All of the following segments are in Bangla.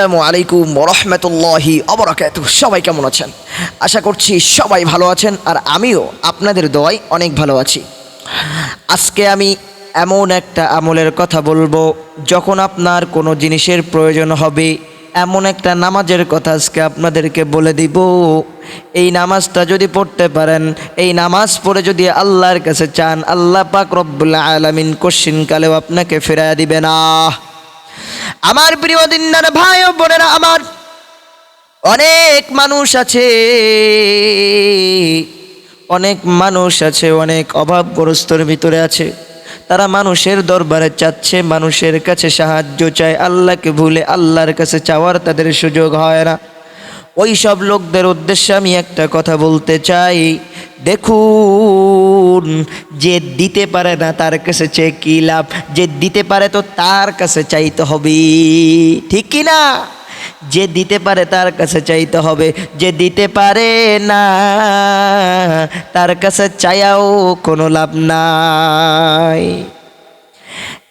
আসসালামু আলাইকুম রহমতুল্লাহি অবরাকাত সবাই কেমন আছেন? আশা করছি সবাই ভালো আছেন আর আমিও আপনাদের দোয়ায় অনেক ভালো আছি। আজকে আমি এমন একটা আমলের কথা বলব, যখন আপনার কোনো জিনিসের প্রয়োজন হবে, এমন একটা নামাজের কথা আজকে আপনাদেরকে বলে দিব। এই নামাজটা যদি পড়তে পারেন, এই নামাজ পড়ে যদি আল্লাহর কাছে চান, আল্লাহ পাক রব্বুল্লাহ আলমিন কোশ্চিন কালেও আপনাকে ফেরায় দিবে না। আমার প্রিয় দিনার ভাই বোনেরা, আমার অনেক মানুষ আছে, অনেক মানুষ আছে, অনেক অভাবগ্রস্তর ভিতরে আছে। তারা মানুষের দরবারে চাচ্ছে, মানুষের কাছে সাহায্য চায়, আল্লাহকে ভুলে আল্লাহর কাছে চাওয়ার তাদের সুযোগ হয় না। ওই সব লোকদের উদ্দেশ্যে আমি একটা কথা বলতে চাই। দেখুন, যে দিতে পারে না তার কাছে চেয়ে কী লাভ? যে দিতে পারে তো তার কাছে চাইতে হবে। ঠিক কি না? যে দিতে পারে তার কাছে চাইতে হবে। যে দিতে পারে না তার কাছে চাইয়াও কোনো লাভ নাই।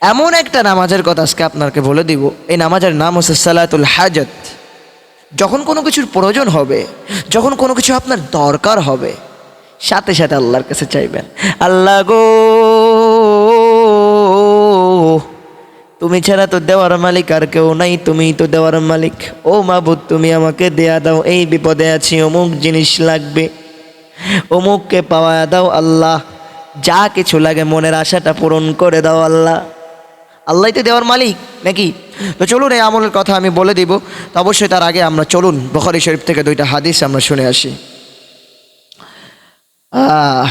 এমন একটা নামাজের কথা আজকে আপনাকে বলে দিব। এই নামাজের নাম হচ্ছে সালাতুল হাজত। যখন কোনো কিছুর প্রয়োজন হবে, যখন কোনো কিছু আপনার দরকার হবে সাথে সাথে আল্লাহর কাছে চাইবেন। আল্লাহ গো, তুমি ছাড়া তো দেওয়ার মালিক আর কেউ নাই, তুমি তো দেওয়ার মালিক। ও মাবুদ, তুমি আমাকে দেয়া দাও, এই বিপদে আছি, অমুক জিনিস লাগবে। অমুককে পাওয়া দাও আল্লাহ, যা কিছু লাগে মনের আশাটা পূরণ করে দাও আল্লাহ। আল্লাহ তো দেওয়ার মালিক, নাকি? তো চলুন এই আমলের কথা আমি বলে দিব, তো অবশ্যই তার আগে আমরা চলুন, বখারি শরীফ থেকে দুইটা হাদিস আমরা শুনে আসি। আহ।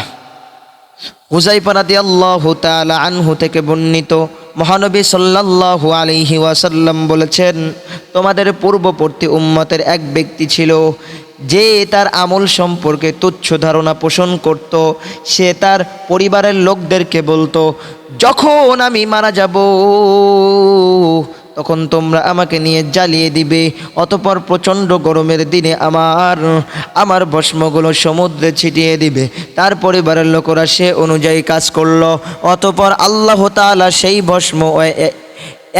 হুজাইফা রাদিয়াল্লাহু তাআলা আনহু থেকে বর্ণিত মহানবী সাল্লাল্লাহু আলাইহি ওয়াসাল্লাম বলেছেন, তোমাদের পূর্ববর্তী উম্মতের এক ব্যক্তি ছিল, যে তার আমল সম্পর্কে তুচ্ছ ধারণা পোষণ করত, সে তার পরিবারের লোকদেরকে বলতো, যখন আমি মারা যাব তখন তোমরা আমাকে নিয়ে জ্বালিয়ে দিবে। অতপর প্রচণ্ড গরমের দিনে আমার আমার ভস্মগুলো সমুদ্রে ছিটিয়ে দিবে। তার পরিবারের লোকেরা সে অনুযায়ী কাজ করল। অতপর আল্লাহ তাআলা সেই ভস্ম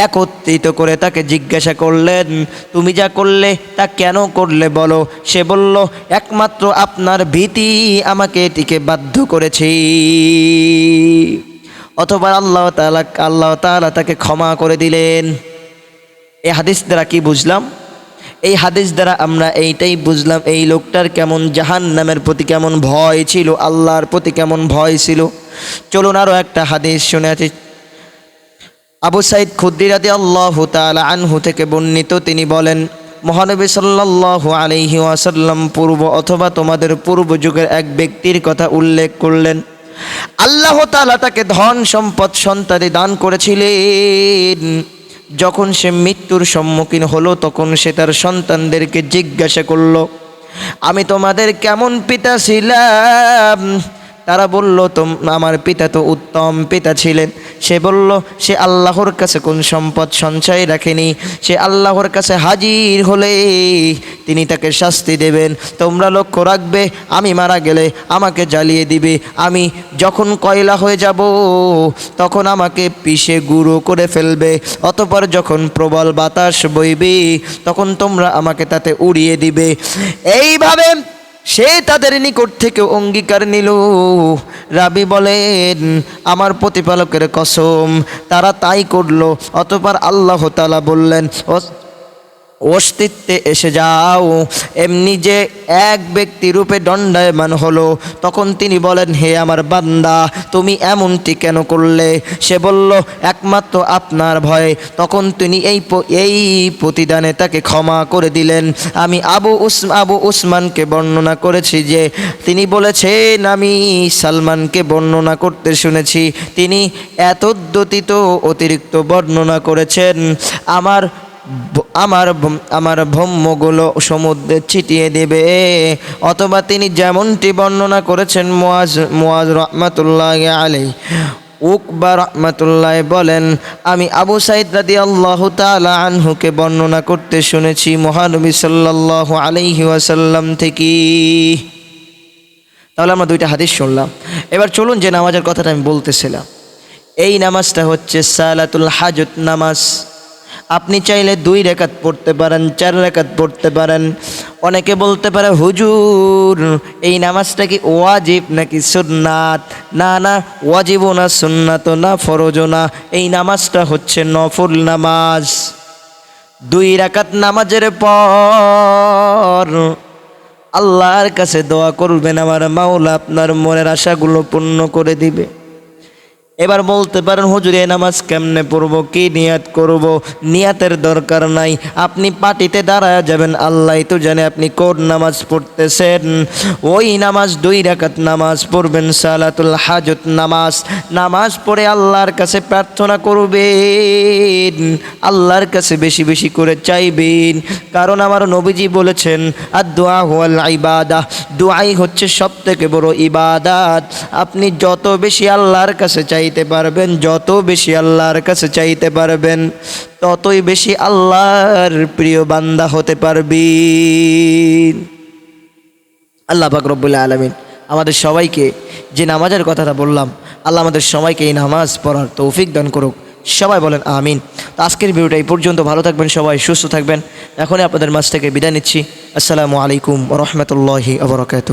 একত্রিত করে তাকে জিজ্ঞাসা করলেন, তুমি যা করলে তা কেন করলে বলো? সে বলল, একমাত্র আপনার ভীতি আমাকে এটিকে বাধ্য করেছি। অথবা আল্লাহ তালা আল্লাহ তাআলা তাকে ক্ষমা করে দিলেন। এই হাদিস দ্বারা কি বুঝলাম? এই হাদিস দ্বারা আমরা এইটাই বুঝলাম, এই লোকটার কেমন জাহান নামের প্রতি কেমন ভয় ছিল, আল্লাহর প্রতি কেমন ভয় ছিল। চলুন আরও একটা হাদিস শুনে আছি আবু সাইদ খুদ্দিরাদি আল্লাহ তাআলা আনহু থেকে বর্ণিত, তিনি বলেন, মহানবী সাল্লাল্লাহু আলাইহি ওয়াসাল্লাম পূর্ব অথবা তোমাদের পূর্ব যুগের এক ব্যক্তির কথা উল্লেখ করলেন। আল্লাহ তাআলা তাকে ধন সম্পদ সন্তানে দান করেছিলেন। যখন সে মৃত্যুর সম্মুখীন হলো, তখন সে তার সন্তানদেরকে জিজ্ঞাসা করল, আমি তোমাদের কেমন পিতা ছিলাম? তারা বলল, তোম, আমার পিতা তো উত্তম পিতা ছিলেন। সে বলল, সে আল্লাহর কাছে কোন সম্পদ সঞ্চয় রাখেনি? সে আল্লাহর কাছে হাজির হলে তিনি তাকে শাস্তি দেবেন। তোমরা লক্ষ্য রাখবে, আমি মারা গেলে আমাকে জ্বালিয়ে দিবে। আমি যখন কয়লা হয়ে যাব, তখন আমাকে পিষে গুঁড়ো করে ফেলবে। অতপর যখন প্রবল বাতাস বইবে, তখন তোমরা আমাকে তাতে উড়িয়ে দিবে। এইভাবে সে তাদের নিকট থেকে অঙ্গীকার নিল। রাবি বলেন, আমার প্রতিপালকের কসম, তারা তাই করল। অতপর আল্লাহ তালা বললেন "অস- অস্তিত্বে এসে যাও। এমনি যে এক ব্যক্তি রূপে দণ্ডায়মান হলো, তখন তিনি বলেন, হে আমার বান্দা, তুমি এমনটি কেন করলে? সে বলল, একমাত্র আপনার ভয়ে। তখন তিনি এই এই প্রতিদানে তাকে ক্ষমা করে দিলেন। আমি আবু উস, আবু উসমানকে বর্ণনা করেছি যে, তিনি বলেছেন, আমি সালমানকে বর্ণনা করতে শুনেছি। তিনি এতদ্যতীত অতিরিক্ত বর্ণনা করেছেন। আমার আমার আমার ভম্মগুলো সমুদ্রে ছিটিয়ে দেবে। অথবা তিনি যেমনটি বর্ণনা করেছেন মোয়াজ মোয়াজ রহমাতুল্লাহ আলী উকবা রহমাতুল্লাহ বলেন, আমি আবু সাইদ রাদি আল্লাহ তালা আনহুকে বর্ণনা করতে শুনেছি মহানবী সাল্লাহ আলাইহি ওয়াসাল্লাম থেকে। তাহলে আমরা দুইটা হাদিস শুনলাম। এবার চলুন যে নামাজের কথাটা আমি বলতেছিলাম। এই নামাজটা হচ্ছে সালাতুল হাজত নামাজ। আপনি চাইলে দুই রেখাত পড়তে পারেন, চার রেখাত পড়তে পারেন। অনেকে বলতে পারে, হুজুর, এই নামাজটা কি ওয়াজিব নাকি সুন্নাত? না না ওয়াজিবও না সুন্নাতও না ফরজও না। এই নামাজটা হচ্ছে নফল নামাজ। দুই রাকাত নামাজের পর আল্লাহর কাছে দোয়া করবেন, আমার মাওলা আপনার মনের আশাগুলো পূর্ণ করে দিবে। এবার বলতে পারেন, হুজুর এই নামাজ কেমনে পড়ব? কি নিয়াত করব? নিয়াতের দরকার নাই। আপনি পাটিতে দাঁড়ায় যাবেন। আল্লাহ তো জানে আপনি কোন নামাজ পড়তেছেন। ওই নামাজ দুই রাকাত নামাজ পড়বেন, সালাতুল হাজত নামাজ। নামাজ পড়ে আল্লাহর কাছে প্রার্থনা করবেন। আল্লাহর কাছে বেশি বেশি করে চাইবেন। কারণ আমার নবীজি বলেছেন আর দোয়া হওয়াল ইবাদা দোয়াই হচ্ছে সব থেকে বড় ইবাদাত। আপনি যত বেশি আল্লাহর কাছে চাইতে পারবেন, যত বেশি আল্লাহর কাছে চাইতে পারবেন, ততই বেশি আল্লাহর প্রিয় বান্দা হতে পারবেন। আল্লাহ পাক রব্বুল আলমিন আমাদের সবাইকে যে নামাজের কথাটা বললাম, আল্লাহ আমাদের সবাইকে এই নামাজ পড়ার তৌফিক দান করুক। সবাই বলেন আমিন। তো আজকের ভিডিওটা এই পর্যন্ত, ভালো থাকবেন সবাই, সুস্থ থাকবেন। এখনই আপনাদের মাছ থেকে বিদায় নিচ্ছি। আসসালামু আলাইকুম রহমতুল্লাহি আবরকাত